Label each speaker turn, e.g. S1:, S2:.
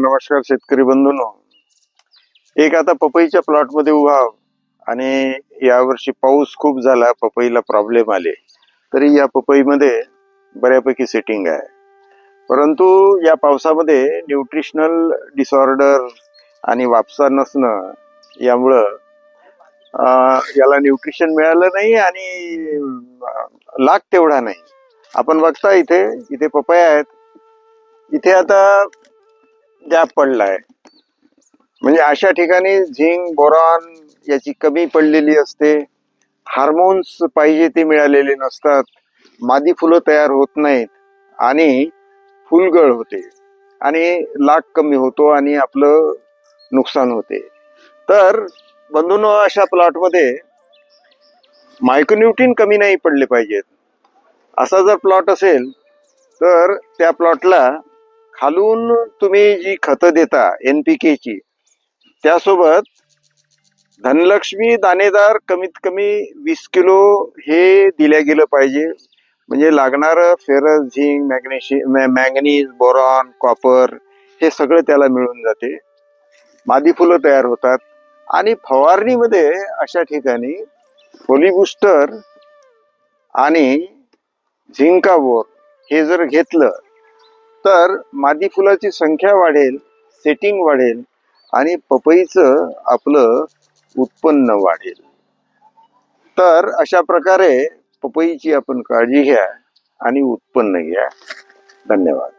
S1: नमस्कार शेतकरी बंधूंनो. एक आता पपईच्या प्लॉटमध्ये उभा आणि यावर्षी पाऊस खूप झाला पपईला प्रॉब्लेम आले. तरी या पपईमध्ये बऱ्यापैकी सेटिंग आहे. परंतु या पावसामध्ये न्यूट्रिशनल डिसऑर्डर आणि वापसा नसणं यामुळं याला न्यूट्रिशन मिळालं नाही आणि लाग तेवढा नाही. आपण बघता इथे इथे पपया आहेत. इथे आता गॅप पडलाय. म्हणजे अशा ठिकाणी झिंक बोरॉन याची कमी पडलेली असते. हार्मोन्स पाहिजे ते मिळालेले नसतात. मादी फुलं तयार होत नाहीत आणि फुलगळ होते आणि लाक कमी होतो आणि आपलं नुकसान होते. तर बंधून अशा प्लॉटमध्ये मायक्रोन्युट्रीन कमी नाही पडले पाहिजेत. असा जर प्लॉट असेल तर त्या प्लॉटला खालून तुम्ही जी खतं देता एन पी केची त्यासोबत धनलक्ष्मी दाणेदार कमीत कमी वीस किलो हे दिल्या गेलं पाहिजे. म्हणजे लागणारं ferrous zinc magnesium manganese boron copper हे सगळं त्याला मिळून जाते. मादी फुलं तयार होतात. आणि फवारणीमध्ये अशा ठिकाणी बुस्टर आणि झिंकाबोर हे जर घेतलं तर मादी फुलाची संख्या वाढेल सेटिंग वाढेल आणि पपईचं आपलं उत्पन्न वाढेल. तर अशा प्रकारे पपईची आपण काळजी घ्या आणि उत्पन्न घ्या. धन्यवाद.